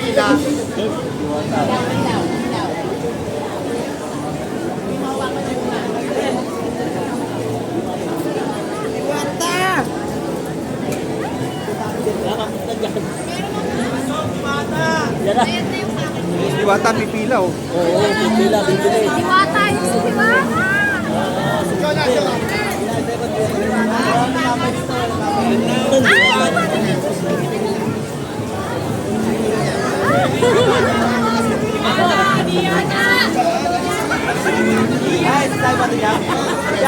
pila. Diwata! Diwata, pipila oh. Oo,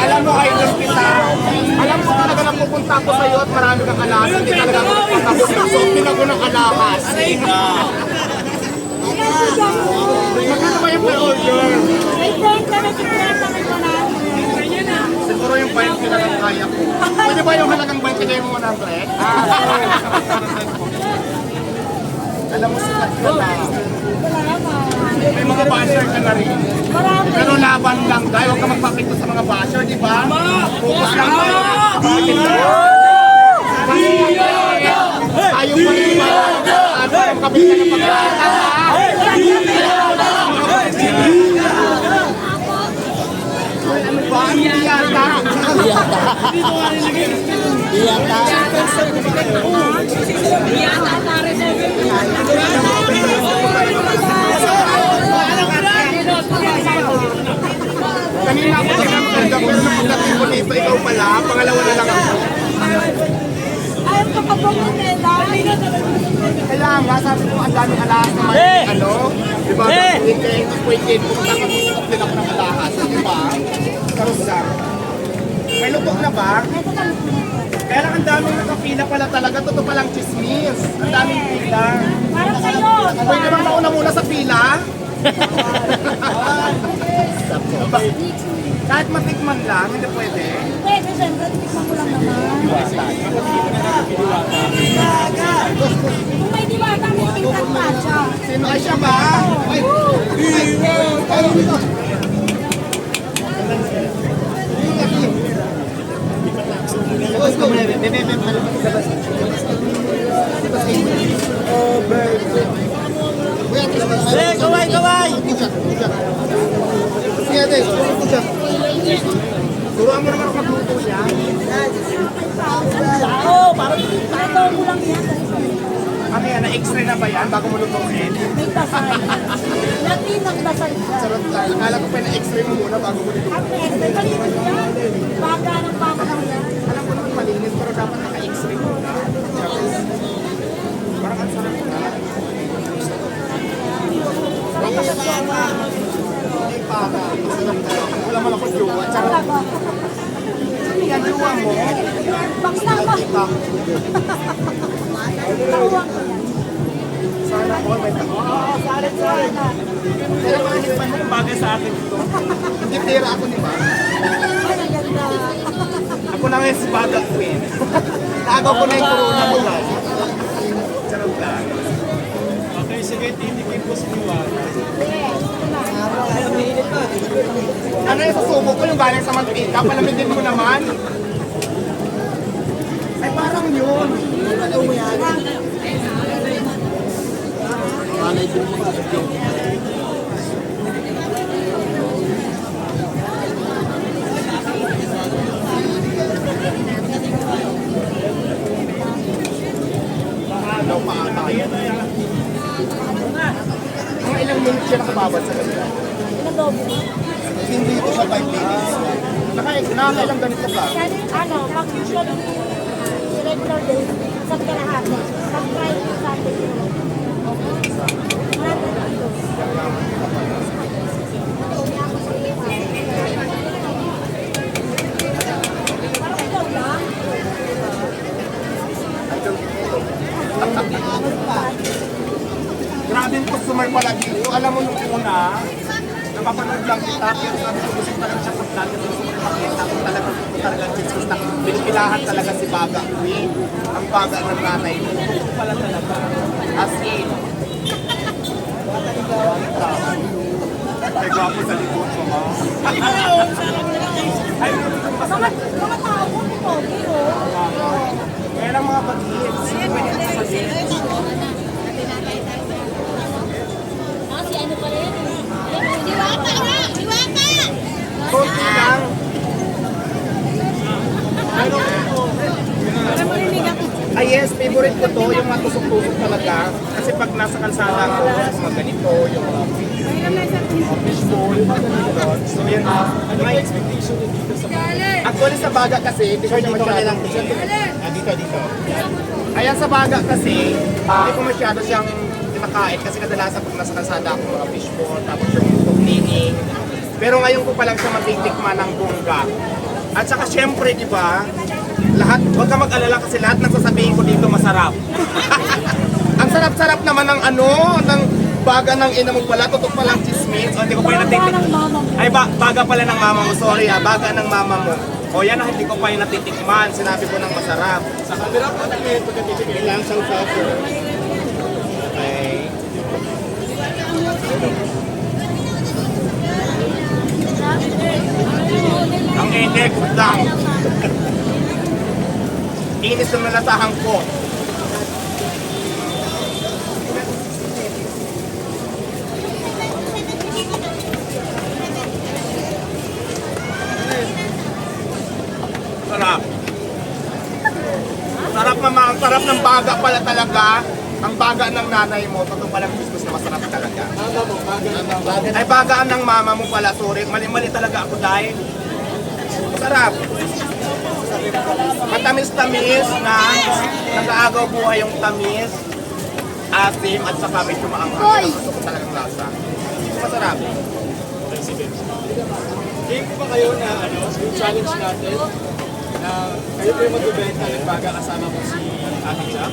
Alam mo, idol kita. Alam mo talaga na pupunta ako sa'yo at alahas. Hindi talaga ako ko. Sinasuot ako ng alahas. Magkano ba yung per-order? May 30 na si Diwata may 100. Siguro yung 20 na lang kaya ko. Pwede ba yung halagang 20 kayo mo 100? Alam mo sila kita. May mga basher ka na rin. Marami. Pero laban lang tayo. Huwag ka magpakita sa mga basher, di ba? Focus lang tayo. Bakit tayo? Ayaw pa rin ba? Ano, kabili ka ng pagkain. Ano ba? Hindi yata. Iyata. Kanina ako sa pagdating ko dito, ikaw pala, pangalawa na lang ako. Ayaw ka pa bang Manila? Kaya nga, sabi ko, ang daming alahas naman, Eh! ano? Di ba? Eh! Weekend, weekend, pumunta ka gusto din ako ng alahas, di ba? Karusa. May lutok na ba? Kaya ang daming nakapila pala talaga, totoo palang chismis. Ang daming pila. Para sa'yo. Pwede bang mauna muna sa pila? Kahit matikman lang, hindi pwede. Pwede, siyempre, tikman ko lang naman. Kung may Diwata, may tingkat pa siya. Sino ay siya ba? Ay, ay, ay, dito. Labas ko muna, bebe, bebe, malapit labas. Labas kayo. Oh, baby. Kuya, labas. Eh, kaway, kaway! Push-up, push-up. Sige, ate, push-up. Turuan mo naman ako magluto yan. Oo, parang Ito mo lang yan. Ano yan, na-x-ray na ba yan bago mo lutuin? May dasal. Latin ang dasal siya. Sarap tayo. Akala ko pa na-x-ray mo muna bago mo lutuin. Ang extra, malinis yan. Baga ng baka lang yan. Alam ko naman malinis pero dapat naka-x-ray muna. Parang ang sarap na. Hindi para. Na. Wala man ako jowa. Charot. Yan, jowa mo. Ko. Ko yan. Sana all may tako. Oh, sorry, sorry. Pero yung bagay sa akin ito. Hindi tira ako ganda. Ako na ngayon si Queen. Naagaw ko na yung corona mo lang. Charot lang. Okay, sige, tinikin ko si Niwan. Ano yung susubo ko yung galing sa mantika? Palamigin mo naman. Ay parang yun. Ano mo yan? Malay din mo. Ano pa tayo? Ilang minutes siya nakababad sa kanila. Mo. Hindi ito sa 5 minutes. Naka, nakakailang ganito ka. Kasi ano, pag usually regular day, isang kalahati. Pag Friday, Sunday, Parang daming customer pala dito. Alam mo nung una, napapanood lang kita, pero sabi ko gusto ko talaga siya sa vlog kasi gusto ko makita kung talaga gusto talaga Jesus na binipilahan talaga si Baga Queen. Ang baga ng nanay mo. Gusto pala talaga. As in. Ay, gwapo sa likod mo, ha? Ay, Mga, tao ko, pogi, oh. kaya lang mga bagets. Pwede na sa ano pala yan? Diwata nga! Diwata! Konti lang. Ah yes, favorite ko to, yung mga tusok-tusok talaga. Kasi pag nasa kalsada ko, mga ganito, yung mga fishbowl. So yan, ano yung expectation niyo dito sa Actually sa baga kasi, hindi ko siya masyadong... Ah, dito, dito. Ayan sa baga kasi, hindi ko masyado siyang kinakain kasi kadalasan pag nasa kalsada ako mga fishbowl, tapos yung cleaning. Pero ngayon ko pa lang siya matitikman ng bongga. At saka syempre, di ba, lahat, huwag ka mag-alala kasi lahat ng sasabihin ko dito masarap. Ang sarap-sarap naman ng ano, ng baga ng ina mo pala, tutok pa lang chismis. O, hindi ko pa yung natitik. Ay, ba, baga pala ng mama mo, sorry ha, baga ng mama mo. O yan ang hindi ko pa yung natitikman, sinabi ko ng masarap. Sa camera po namin, pagkatitikman lang sa usapo. Okay. Ang init lang. Inis ng nalasahan ko. Sarap. Sarap mama, ang sarap ng baga pala talaga. Ang baga ng nanay mo, totoo palang gusto na masarap talaga. Ay bagaan ng mama mo pala, sorry. Mali-mali talaga ako dahil. Masarap. Matamis-tamis na nag-aagaw buhay yung tamis, asim, at saka medyo maanghang. Gusto ko talagang lasa. Masarap. Game po ba kayo na ano, yung challenge natin na kayo po yung magbibenta ng baga kasama po si Ate Jack?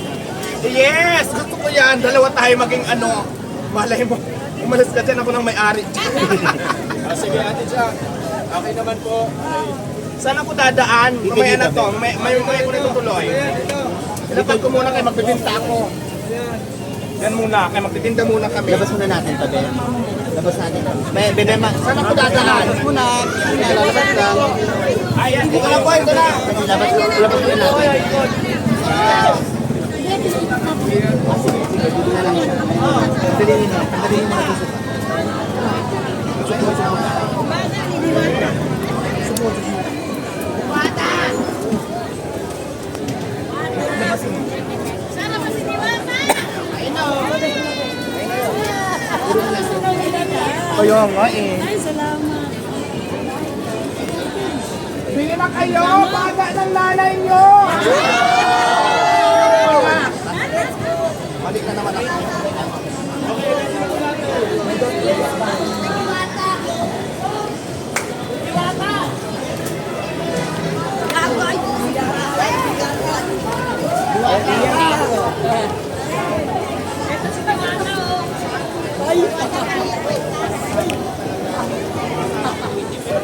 Yes! Gusto ko yan. Dalawa tayo maging ano. Malay mo. Umalis ka dyan ako ng may-ari. Ah, sige Ate Jack, okay naman po. Ay, Saan ako dadaan? Mamaya na to. May, may, may ko nito tuloy. Ilapag ko muna kayo. Magbibinta ako. Yan muna. Kaya magtitinda muna kami. Labas muna natin to, Ben. Labas natin. Be, bebe, ma. Saan ako dadaan? Labas muna. Lalabas lang. Ayan. Ito lang po. Ito lang. Labas, labas muna natin. Tanggalin mo. Tanggalin mo na tusok. Kaya nga eh. Ay, salamat. Bili na kayo. Baga ng nanay nyo. Balik na naman ako.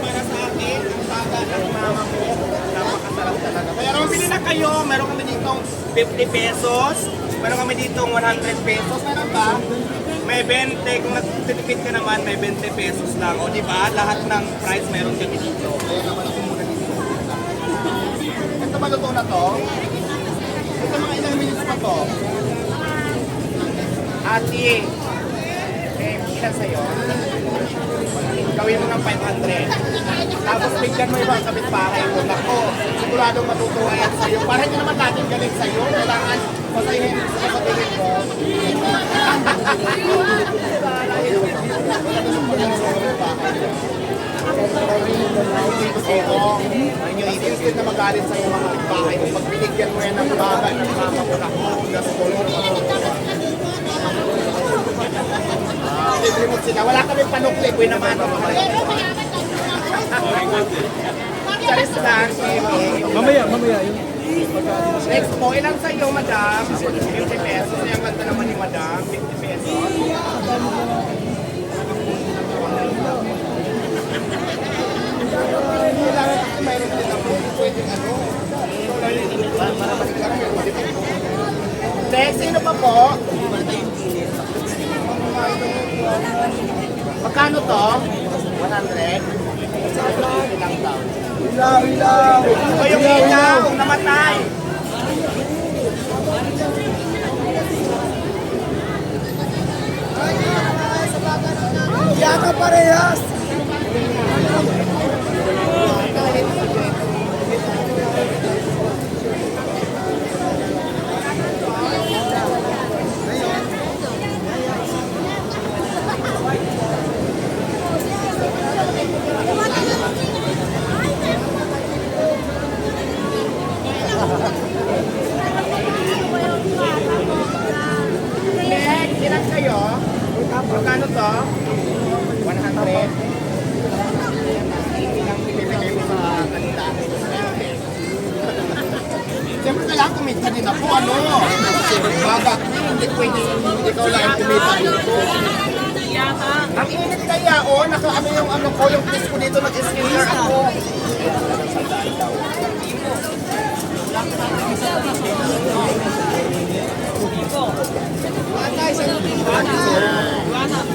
Para sa akin, ang baga ng mama mo, napakasarap talaga. Pero bili kayo, meron kami dito 50 pesos, meron kami dito 100 pesos, meron ba? May 20, kung nagtitipid ka naman, may 20 pesos lang. O di ba? Lahat ng price meron kami dito. Kaya naman ako muna dito. Ito ba totoo na to? Ito mga ilang minutes pa to? Ate, ilan sa'yo? gawin mo ng 500. Tapos bigyan mo ibang kapitbahay mo. Nako, siguradong matutuwa yan sa'yo. Para hindi naman natin galing sa'yo. Kailangan pasahin sa sabihin mo. Oo. Insistent na magalit sa'yo mga kapitbahay mo. Pag binigyan mo yan ng bagay, mama ko na ko. Gasto mo. Libre mo sila. Wala kami panukli. Kuya naman. Charis lang. mamaya, mamaya. Yung, Next po, ilan sa iyo, madam? 50 pesos. Ay, ang ganda naman ni madam. 50 pesos. Kailangan kasi mayroon din ako. Ano. Next, sino pa po? Magkano to? 100? Ilang taon? Ilaw, ilaw. O yung ilaw, namatay. Yaka parehas. Next, ilan kayo? Magkano to? 100? Ilang pinibigay mo sa kanila? Siyempre kailangan kumita din ano? Baga, hindi pwede ikaw lang ang kumita dito. Ang init kaya, oh, naka ano yung ano ko, yung place ko dito, nag-skincare ako.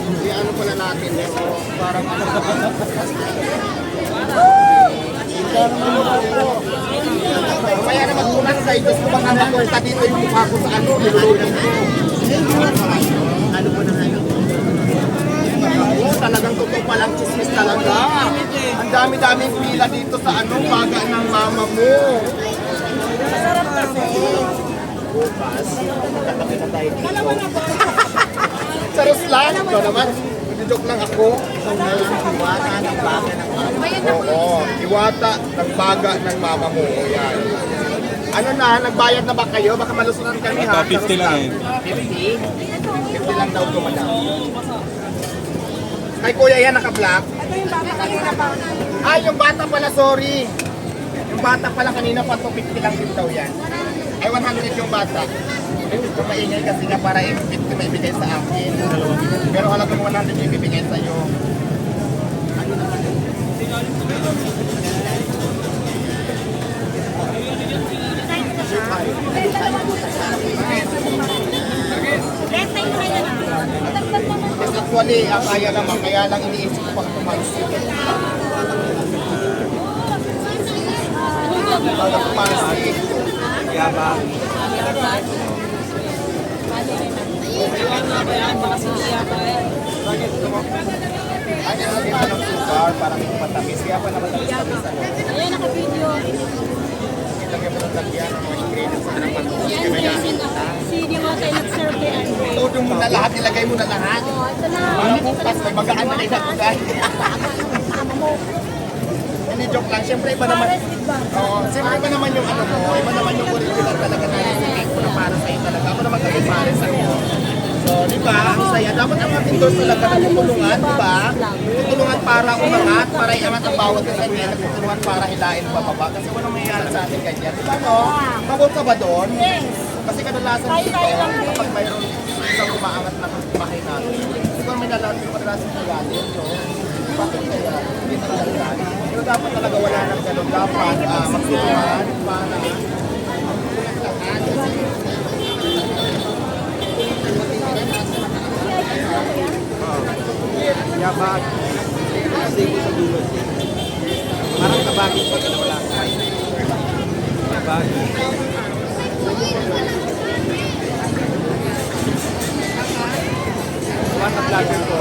Hindi ano pala natin, eh, so parang ano Kaya naman kunan sa ito, kung baka mapunta dito yung mukha ko sa ano, nilulungin ko. Ano po na ano? Oo, talagang totoo palang chismis talaga. Ang dami-daming pila dito sa ano, baga ng mama mo. Masarap kasi. Bukas, na tayo dito. Charos lang, ikaw naman. Joke lang ako. Iwata ng baga ng mga. Oo, iwata ng baga ng mama mo. Yan. Ano na, nagbayad na ba kayo? Baka malusunan kami ha. 50 lang eh. 50? 50 lang daw ito, madam. Kay kuya yan, naka-black. Ito yung bata kanina pa. Ay, yung bata pala, sorry. Yung bata pala kanina pa to 50 lang din daw yan. Ay, 100 yung bata. Ito maingay kasi nga para yung 50 may bigay sa akin. Pero halagang 100 yung ibibigay sa'yo. Next actually, ang kaya naman, kaya lang iniisip ko pang tumansi. Pag tumansi, ay, ano din ng sugar, parang hindi matamis. Kaya pa naman tamis-tamis ano. Ayan, naka-video. Lagyan mo ng lagyan ng mga ingredients sa ng pantulog. Kaya Si Diwata yung nag-serve kay Andre. Todo mo na lahat, ilagay mo na lahat. Oh, ito na. Para may na rin ako guys. Hindi joke lang, siyempre iba naman. Oo, siyempre iba naman yung ano mo, iba naman yung original talaga na ko na para sa'yo talaga. Ako naman kasi para sa'yo. So, di ba, ang saya. Dapat ang mga vendors talaga nagtutulungan, di ba? Tutulungan para umangat, para iangat ang bawat isa niya, nagtutulungan para hilain pababa. Kasi walang mayayari sa atin ganyan. Di ba, no? Pabor ka ba doon? Yes. Kasi kadalasan dito, kapag mayroon isang umaangat na bahay natin, siguro may nalaman yung kadalasan na galit, no? Bakit kaya? Hindi talaga. Pero dapat talaga wala nang ganun. Dapat uh, magtulungan para Yabag. Kasi ko sa dulo. Parang kabagin pag wala ka. Yabag. Iwata vlogger ko.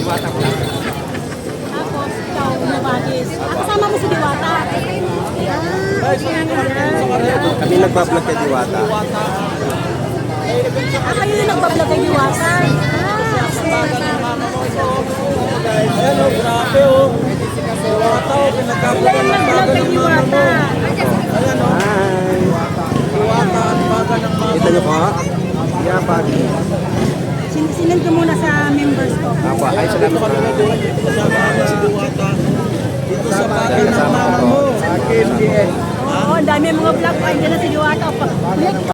Iwata vlogger. Tapos, ikaw, Nabagis. Kasama mo si Diwata. Kami nagpa-vlog kay Diwata. Ah, kayo yung nagbablog kay Diwata. Ayan o, grabe o. Diwata o, Sila yung nag-vlog kay Diwata. Ayan o. Diwata at baga ng mga. Kita niyo po? Yabag. Sin- Sinend ko muna sa members ko. Apo, ay salamat po. Kasama si Diwata. Dito sa baga ng mama mo. Sa KMDN. Oo, ang dami mga vlog hindi na si Diwata.